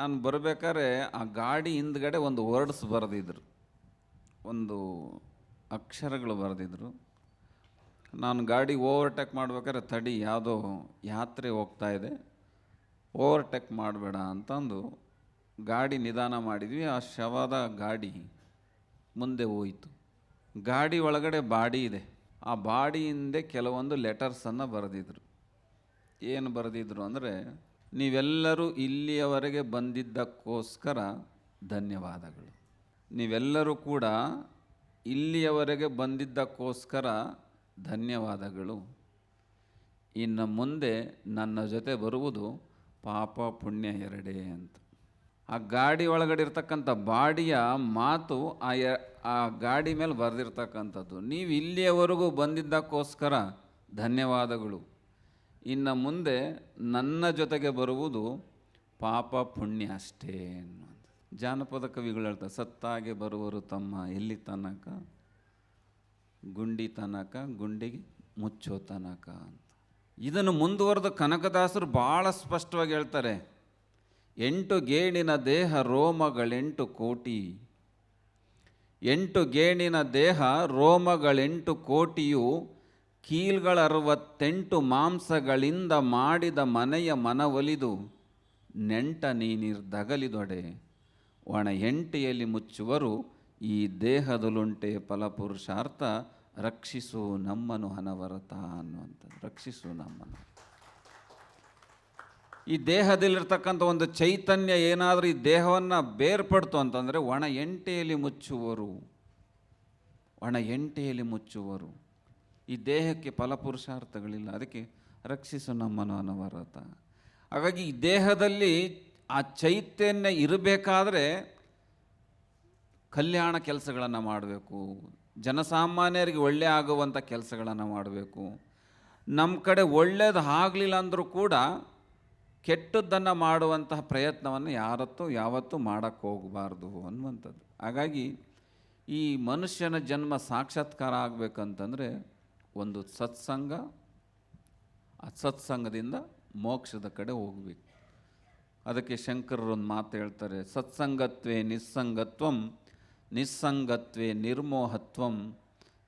ನಾನು ಬರಬೇಕಾದ್ರೆ ಆ ಗಾಡಿ ಹಿಂದ್ಗಡೆ ಒಂದು ವರ್ಡ್ಸ್ ಬರೆದಿದ್ರು. ಒಂದು ಅಕ್ಷರಗಳು ಬರೆದಿದ್ರು. ನಾನು ಗಾಡಿ ಓವರ್ಟೇಕ್ ಮಾಡ್ಬೇಕಾದ್ರೆ ತಡಿ, ಯಾವುದೋ ಯಾತ್ರೆ ಹೋಗ್ತಾ ಇದೆ. ಓವರ್ಟೇಕ್ ಮಾಡಬೇಡ ಅಂತಂದು ಗಾಡಿ ನಿಧಾನ ಮಾಡಿದ್ವಿ. ಆ ಶವದ ಗಾಡಿ ಮುಂದೆ ಹೋಯಿತು. ಗಾಡಿ ಒಳಗಡೆ ಬಾಡಿ ಇದೆ. ಆ ಬಾಡಿ ಹಿಂದೆ ಕೆಲವೊಂದು ಲೆಟರ್ಸನ್ನು ಬರೆದಿದ್ರು. ಏನು ಬರೆದಿದ್ರು ಅಂದರೆ ನೀವೆಲ್ಲರೂ ಇಲ್ಲಿಯವರೆಗೆ ಬಂದಿದ್ದಕ್ಕೋಸ್ಕರ ಧನ್ಯವಾದಗಳು. ನೀವೆಲ್ಲರೂ ಕೂಡ ಇಲ್ಲಿಯವರೆಗೆ ಬಂದಿದ್ದಕ್ಕೋಸ್ಕರ ಧನ್ಯವಾದಗಳು. ಇನ್ನು ಮುಂದೆ ನನ್ನ ಜೊತೆ ಬರುವುದು ಪಾಪ ಪುಣ್ಯ ಎರಡೇ ಅಂತ. ಆ ಗಾಡಿ ಒಳಗಡೆ ಇರ್ತಕ್ಕಂಥ ಬಾಡಿಯ ಮಾತು ಆ ಎ- ಆ ಗಾಡಿ ಮೇಲೆ ಬರೆದಿರ್ತಕ್ಕಂಥದ್ದು. ನೀವು ಇಲ್ಲಿಯವರೆಗೂ ಬಂದಿದ್ದಕ್ಕೋಸ್ಕರ ಧನ್ಯವಾದಗಳು. ಇನ್ನು ಮುಂದೆ ನನ್ನ ಜೊತೆಗೆ ಬರುವುದು ಪಾಪ ಪುಣ್ಯ ಅಷ್ಟೇ ಜಾನಪದ ಕವಿಗಳು ಹೇಳ್ತಾರೆ, ಸತ್ತಾಗೆ ಬರುವರು ತಮ್ಮ ಎಲ್ಲಿ ತನಕ? ಗುಂಡಿ ತನಕ, ಗುಂಡಿಗೆ ಮುಚ್ಚೋ ತನಕ ಅಂತ. ಇದನ್ನು ಮುಂದುವರೆದ ಕನಕದಾಸರು ಭಾಳ ಸ್ಪಷ್ಟವಾಗಿ ಹೇಳ್ತಾರೆ, ಎಂಟು ಗೇಣಿನ ದೇಹ ರೋಮಗಳೆಂಟು ಕೋಟಿ. ಎಂಟು ಗೇಣಿನ ದೇಹ ರೋಮಗಳೆಂಟು ಕೋಟಿಯು ಕೀಲ್ಗಳ ಅರವತ್ತೆಂಟು ಮಾಂಸಗಳಿಂದ ಮಾಡಿದ ಮನೆಯ ಮನವೊಲಿದು, ನೆಂಟ ನೀನಿರ್ದಗಲಿದೊಡೆ ಒಣ ಎಂಟೆಯಲ್ಲಿ ಮುಚ್ಚುವರು, ಈ ದೇಹದಲುಂಟೆ ಫಲಪುರುಷಾರ್ಥ, ರಕ್ಷಿಸು ನಮ್ಮನು ಹನವರತ ಅನ್ನುವಂಥದ್ದು. ರಕ್ಷಿಸು ನಮ್ಮನು. ಈ ದೇಹದಲ್ಲಿರ್ತಕ್ಕಂಥ ಒಂದು ಚೈತನ್ಯ ಏನಾದರೂ ಈ ದೇಹವನ್ನು ಬೇರ್ಪಡ್ತು ಅಂತಂದರೆ ಒಣ ಎಂಟೆಯಲ್ಲಿ ಮುಚ್ಚುವರು. ಒಣ ಎಂಟೆಯಲ್ಲಿ ಮುಚ್ಚುವರು. ಈ ದೇಹಕ್ಕೆ ಫಲಪುರುಷಾರ್ಥಗಳಿಲ್ಲ. ಅದಕ್ಕೆ ರಕ್ಷಿಸು ನಮ್ಮನು ಅನವರತ. ಹಾಗಾಗಿ ಈ ದೇಹದಲ್ಲಿ ಆ ಚೈತನ್ಯ ಇರಬೇಕಾದ್ರೆ ಕಲ್ಯಾಣ ಕೆಲಸಗಳನ್ನು ಮಾಡಬೇಕು. ಜನಸಾಮಾನ್ಯರಿಗೆ ಒಳ್ಳೆ ಆಗುವಂಥ ಕೆಲಸಗಳನ್ನು ಮಾಡಬೇಕು. ನಮ್ಮ ಕಡೆ ಒಳ್ಳೇದು ಆಗಲಿಲ್ಲ ಅಂದರೂ ಕೂಡ ಕೆಟ್ಟದ್ದನ್ನು ಮಾಡುವಂತಹ ಪ್ರಯತ್ನವನ್ನು ಯಾರತ್ತೂ ಯಾವತ್ತೂ ಮಾಡೋಕ್ಕೆ ಹೋಗಬಾರ್ದು ಅನ್ನುವಂಥದ್ದು. ಹಾಗಾಗಿ ಈ ಮನುಷ್ಯನ ಜನ್ಮ ಸಾಕ್ಷಾತ್ಕಾರ ಆಗಬೇಕಂತಂದರೆ ಒಂದು ಸತ್ಸಂಗ, ಆ ಸತ್ಸಂಗದಿಂದ ಮೋಕ್ಷದ ಕಡೆ ಹೋಗಬೇಕು. ಅದಕ್ಕೆ ಶಂಕರರು ಒಂದು ಮಾತು ಹೇಳ್ತಾರೆ, ಸತ್ಸಂಗತ್ವೇ ನಿಸ್ಸಂಗತ್ವಂ, ನಿಸ್ಸಂಗತ್ವೇ ನಿರ್ಮೋಹತ್ವಂ,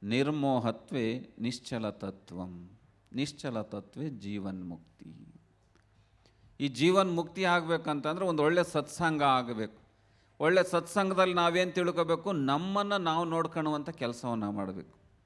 ನಿರ್ಮೋಹತ್ವೇ ನಿಶ್ಚಲತತ್ವಂ, ನಿಶ್ಚಲತತ್ವೇ ಜೀವನ್ಮುಕ್ತಿ. ಈ ಜೀವನ್ ಮುಕ್ತಿ ಆಗಬೇಕಂತಂದ್ರೆ ಒಂದು ಒಳ್ಳೆ ಸತ್ಸಂಗ ಆಗಬೇಕು. ಒಳ್ಳೆ ಸತ್ಸಂಗದಲ್ಲಿ ನಾವೇನು ತಿಳ್ಕೋಬೇಕು? ನಮ್ಮನ್ನು ನಾವು ನೋಡ್ಕೊಳ್ಳುವಂಥ ಕೆಲಸವನ್ನು ಮಾಡಬೇಕು.